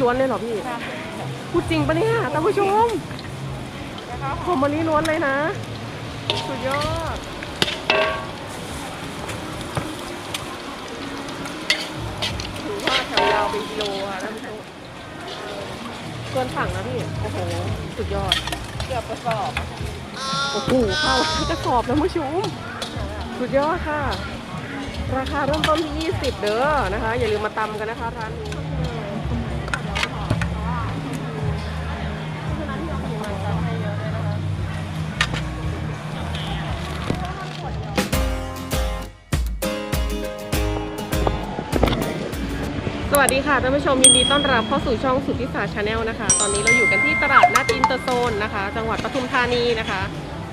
ลิล้วนเลยเหรอพี่ค่ะพูดจริงปะเนี่ยท่านผู้ชมแล้วก็หอมมะลิล้วนเลยนะ สุดยอดถือว่าแถวยาวเป็นกิโลค่ะท่านผู้ชมเกินถังนะพี่ โอ้โห สุดยอด เกือบกระสอบ โอ้โหเข้าจะสอบแล้วผู้ชม สุดยอดค่ะ ราคาเริ่มต้นที่ 20 เด้อนะคะ อย่าลืมมาตำกันนะคะร้านนี้ วัสดีค่ะท่านผู้ชมยินดีต้อนรับเข้าสู่ช่องสุทธิศาชาแนลนะคะ ตอนนี้เราอยู่กันที่ตลาดนัดอินเตอร์โซนนะคะ จังหวัดปทุมธานีนะคะ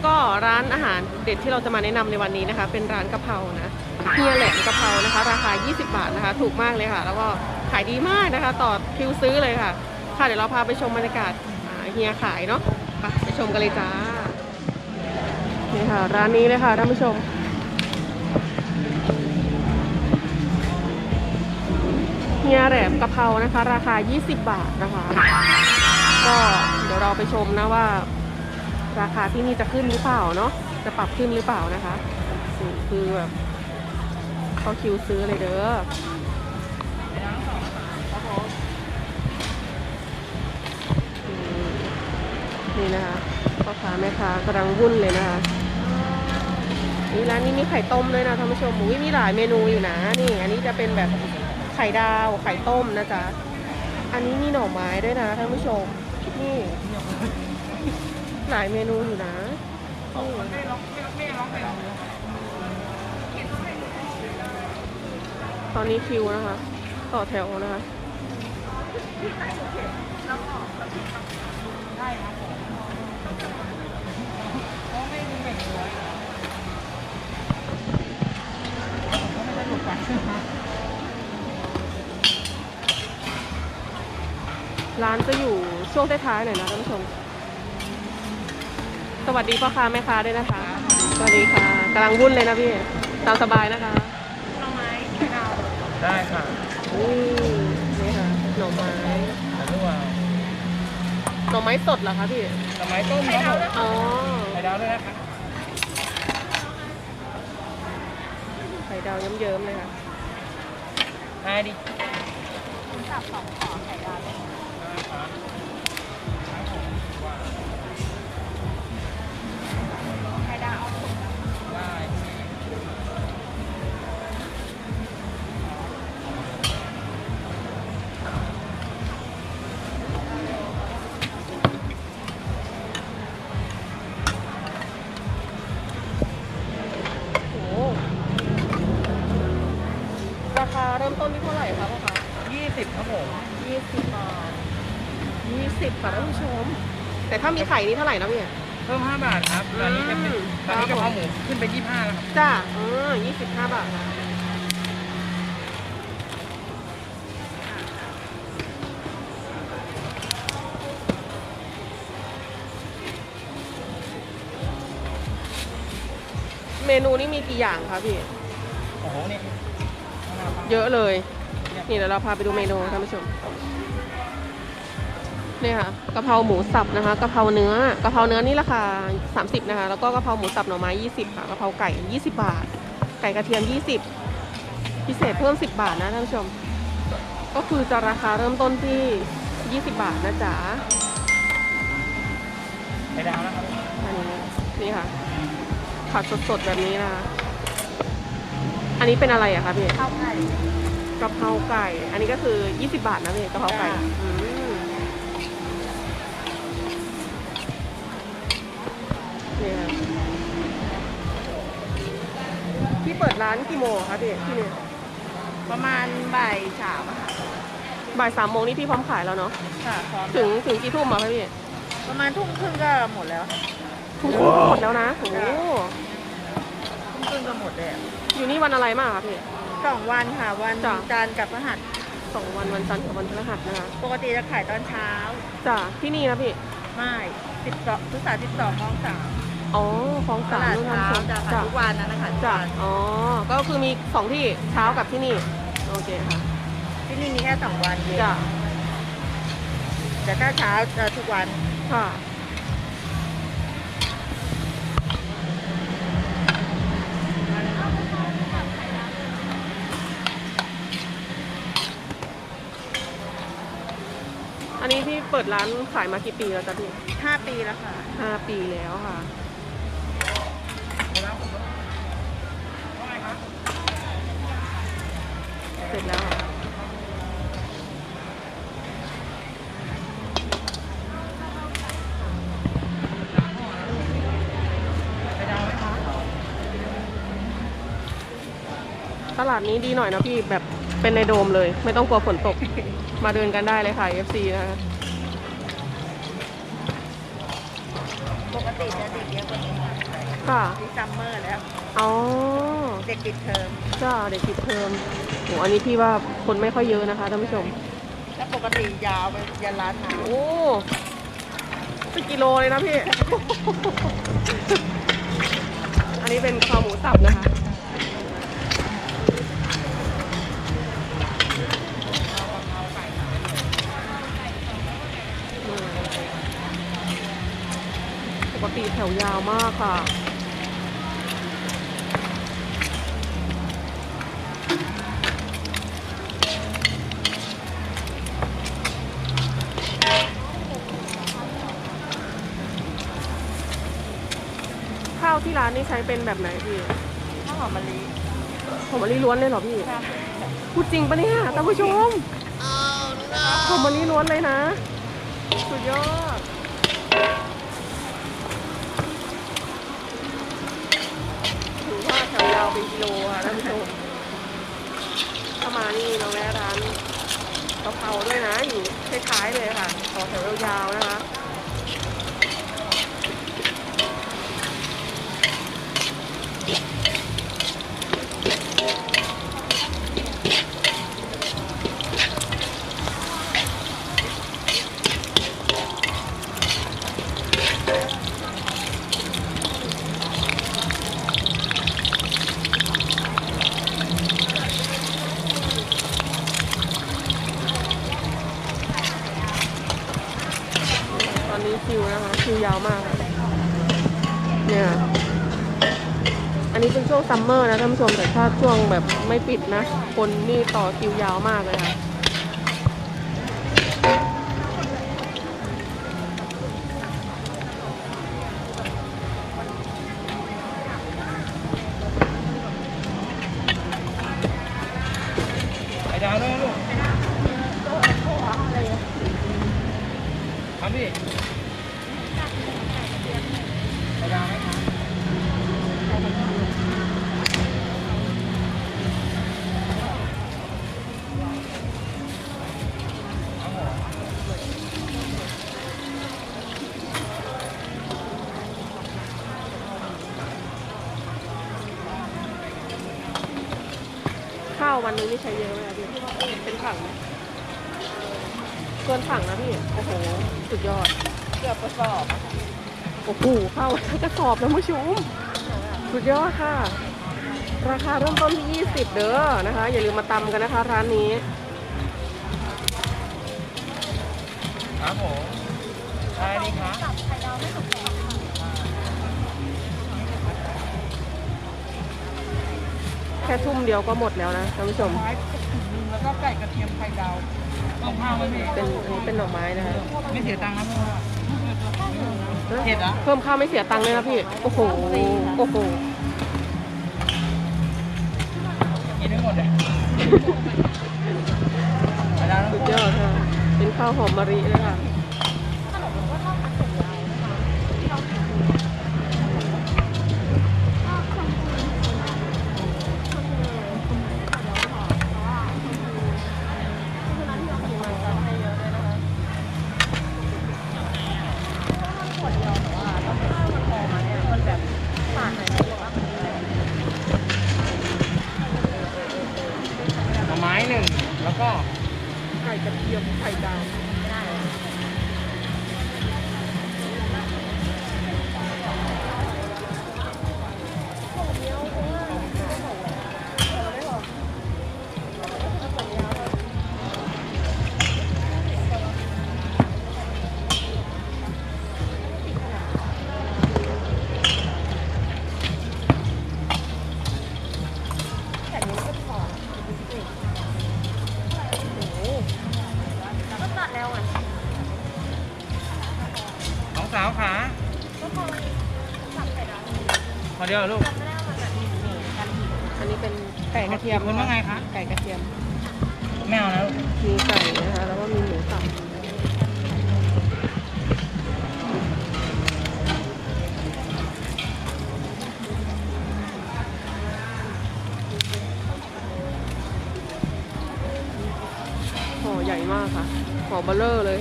ก็ร้านอาหารเด็ดที่เราจะมาแนะนำในวันนี้นะคะ เป็นร้านกะเพรานะเฮียแหลมกะเพรานะคะ ราคา 20 บาทนะคะ ถูกมากเลยค่ะ แล้วก็ขายดีมากนะคะ ต่อคิวซื้อเลยค่ะ ค่ะเดี๋ยวเราพาไปชมบรรยากาศเฮียขายเนาะไปไปชมกันเลยจ้านี่ค่ะ ร้านนี้เลยค่ะท่านผู้ชม ฮียแหลมกะเพรานะคะ ราคา 20 บาทนะคะ ก็เดี๋ยวเราไปชมนะว่า ราคาที่นี่จะขึ้นหรือเปล่าเนาะจะปรับขึ้นหรือเปล่านะคะคือแบบเขาคิวซื้อเลยเด้อนี่นะคะพ่อค้าแม่ค้ากำลังวุ่นเลยนะคะนี่ร้านนี้มีไข่ต้มด้วยนะท่านผู้ชมอุ้ยมีหลายเมนูอยู่นะ นี่ อันนี้จะเป็นแบบ ไข่ดาว ไข่ต้มนะจ๊ะ อันนี้มีหน่อไม้ด้วยนะท่านผู้ชม นี่ หลายเมนูอยู่นะตอนนี้คิวนะคะ ต่อแถวนะคะ ร้านจะอยู่ช่วงท้ายๆหน่อยนะท่านผู้ชม สวัสดีพ่อค้าแม่ค้าด้วยนะคะ สวัสดีค่ะกำลังวุ่นเลยนะพี่ ตามสบายนะคะหน่อไม้ไข่ดาวได้ค่ะอุ้ยนี่ค่ะหน่อไม้แต่ระหว่างหน่อไม้สดเหรอคะพี่สมัยต้มครับผมอ๋อไข่ดาวด้วยนะคะไข่ดาวเยิ้มๆเลยค่ะได้ดิสับสองขอไข่ดาว ด้วยไข่ดาวเอาสุกได้โอ้โหราคาเริ่มต้นที่เท่าไหร่คะพ่อคะยี่สิบครับผมยี่สิบบาท ยี่สิบค่ะท่านผู้ชม แต่ถ้ามีไข่นี่เท่าไหร่นะพี่เพิ่มห้าบาทครับ ตอนนี้จะเป็นอืม ตอนนี้ครักะบเพราหมูขึ้นไปยี่สิบห้าแล้วครับ จ้าเออยี่สิบห้าบาทค่ะเมนูนี้มีกี่อย่างคะพี่ โอ้โห นี่เยอะเลย นี่เดี๋ยวเราพาไปดูเมนูท่านผู้ชม นี่ค่ะกะเพราหมูสับนะคะกะเพราเนื้อกะเพราเนื้อนี่ราคา 30 นะคะ แล้วก็กะเพราหมูสับหน่อไม้ 20 ค่ะกะเพราไก่ 20 บาท ไก่กระเทียม 20 พิเศษเพิ่ม 10 บาทนะท่านผู้ชม ก็คือจะราคาเริ่มต้นที่ 20 บาทนะจ๊ะไข่ดาวนะครับอันนี้นี่ค่ะผัดสดๆแบบนี้นะคะอันนี้เป็นอะไรอะคะพี่ข้าวไก่กะเพราไก่ อันนี้ก็คือ 20 บาทนะพี่กะเพราไก่ นี่ค่ะพี่เปิดร้านกี่โมงคะพี่ที่นี่ประมาณบ่ายสามอะค่ะบ่ายสามโมงนี่พี่พร้อมขายแล้วเนาะค่ะพร้อมถึงถึงกี่ทุ่มอะคะพี่ประมาณทุ่มครึ่งก็หมดแล้วทุ่มครึ่งหมดแล้วนะโอ้โหทุ่มครึ่งก็หมดแล้วอยู่นี่วันอะไรมากคะพี่สองวันค่ะ วันจ้ะ จันทร์กับพฤหัสสองวันวันจันทร์กับวันพฤหัสนะคะปกติจะขายตอนเช้าจ้ะที่นี่นะพี่ไม่สิบสองทุกสาสิบสองมองสาม อ๋อคลองตสามลาดนู่นเช้าทำจะขายจ้ะทุกวันนะนะคะทุกจ้ะวันอ๋อ ก็คือมีสองที่เช้ากับที่นี่ โอเคค่ะที่นี่มีแค่สองวันเย็นจ้ะแต่ถ้าเช้าจะทุกวัน ค่ะ อันนี้ที่เปิดร้านขายมากี่ปีแล้วจ๊ะพี่ห้าปีแล้วค่ะ ห้าปีแล้วค่ะ เสร็จแล้วตลาดนี้ดีหน่อยนะพี่แบบเป็นในโดมเลย ไม่ต้องกลัวฝนตก มาเดินกันได้เลยค่ะ FC นะคะปกติจะเด็กเยอะกว่านี้ ค่ะที่ซัมเมอร์แล้ว อ๋อ เด็กปิดเทอมจ้าเด็กปิดเทอมโหอันนี้พี่ว่าคนไม่ค่อยเยอะนะคะท่านผู้ชมถ้าปกติยาวไปยันร้านหนาโอ้เป็นกิโลเลยนะพี่ อันนี้เป็นคอหมูสับนะคะ ปกติแถวยาวมากค่ะาวที่ร้านนี่ใช้เป็นแบบไหนพี่ข้าวหอมมะลิหอมมะลิล้วนเลยเหรอพี่ค่ะพูดจริงปะเนี่ยท่านผู้ชมหอมมะลิล้วนเลยนะ สุดยอดถือว่าแถวยาวเป็นกิโลค่ะท่านผู้ชมถ้ามานี่เราแวะร้านกะเพราด้วยนะอยู่คล้ายๆเลยค่ะต่อแถวยาวๆนะคะ ยาวมาก เนี่ย อันนี้เป็นช่วงซัมเมอร์นะท่านผู้ชมแต่ถ้าช่วงแบบไม่ปิดนะ คนนี่ต่อคิวยาวมากเลยค่ะ ววันนึงนี่ใช้เยอะไหมคะพี่เป็นถังไหมเกินถังนะพี่ โอ้โห สุดยอด เกือบกระสอบอะค่ะโอ้โหข้าวกระสอบนะผู้ชม สุดยอดค่ะ ราคาเริ่มต้นที่ 20 เด้อนะคะ อย่าลืมมาตำกันนะคะ ร้านนี้ครับผมใช่นี่ครับแค่ทุ่มเดียวก็หมดแล้วนะท่านผู้ชมไม้แล้วก็ไก่กระเทียมไข่ดาวต้องข้าวไหมพี่เป็นอันนี้เป็นหน่อไม้นะคะไม่เสียตังค์นะพี่เผ็ดเหรอเพิ่มข้าวไม่เสียตังค์เลยนะพี่โอ้โหโอ้โหกินได้หมดเลยไข่ดาวสุดยอดค่ะเป็นข้าวหอมมะลิเลยค่ะ นนี้เป็นไก่กระเทียมคุณว่าไงคะ ไก่กระเทียมไม่เอานะลูกมีไก่นะคะแล้วก็มีหมูสับห่อใหญ่มากค่ะห่อเบลเลอร์เลย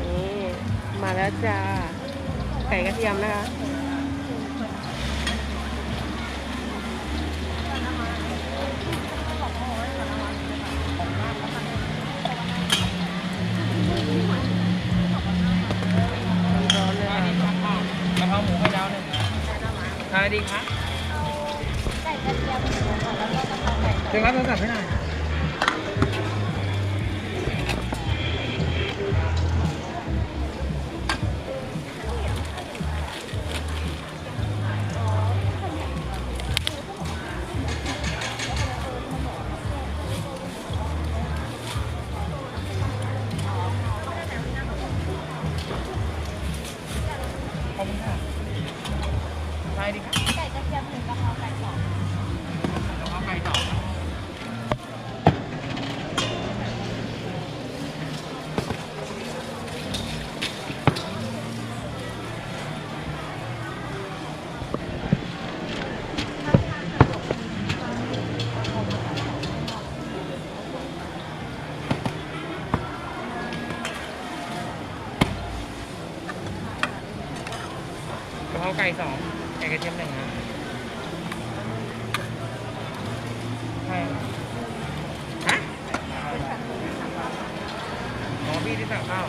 นี่ มาแล้วจ้า ไก่กระเทียมนะคะ อะไรดีคะเชิญรับโทรศัพท์ให้หน่อย งไก่กระเทียมหนึ่งนะใช่ฮะอ๋อพี่ที่สั่งข้าว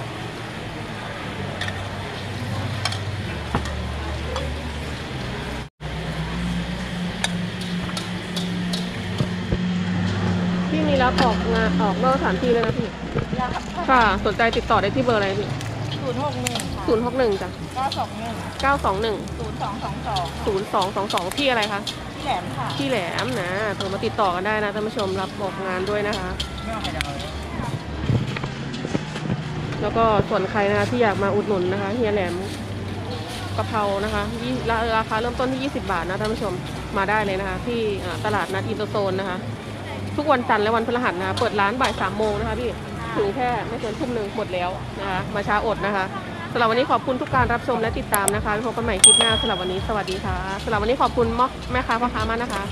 พี่มีรับออกงานออกนอกสถานที่เลยนะพี่ ค่ะ สนใจติดต่อได้ที่เบอร์อะไรพี่ ศูนย์หกหนึ่งศูนย์หกหนึ่งจ้ะเก้าสองหนึ่งเก้าสองหนึ่งศูนย์สองสองสองศูนย์สองสองสองที่อะไรคะที่แหลมค่ะที่แหลมนะโทรมาติดต่อกันได้นะท่านผู้ชมรับบอกงานด้วยนะคะไม่เอาไข่ดาวเลยแล้วก็ส่วนใครนะคะที่อยากมาอุดหนุนนะคะเฮียแหลมกะเพรานะคะยี่ราราคาเริ่มต้นที่ 20 บาทนะท่านผู้ชมมาได้เลยนะคะ ที่อ่าตลาดนัดอินเตอร์โซนนะคะ ทุกวันจันทร์และวันพฤหัสนะคะเปิดร้านบ่ายสามโมงนะคะพี่ ถึงแค่ไม่เกินทุ่มหนึ่งหมดแล้วนะคะมาช้าอดนะคะสำหรับวันนี้ขอบคุณทุกการรับชมและติดตามนะคะพบกันใหม่คลิปหน้าสำหรับวันนี้สวัสดีค่ะสำหรับวันนี้ขอบคุณมอกแม่ค้าพ่อค้ามากนะคะ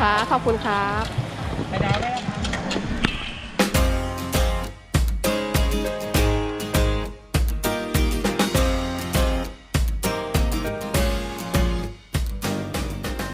ค่ะขอบคุณครับ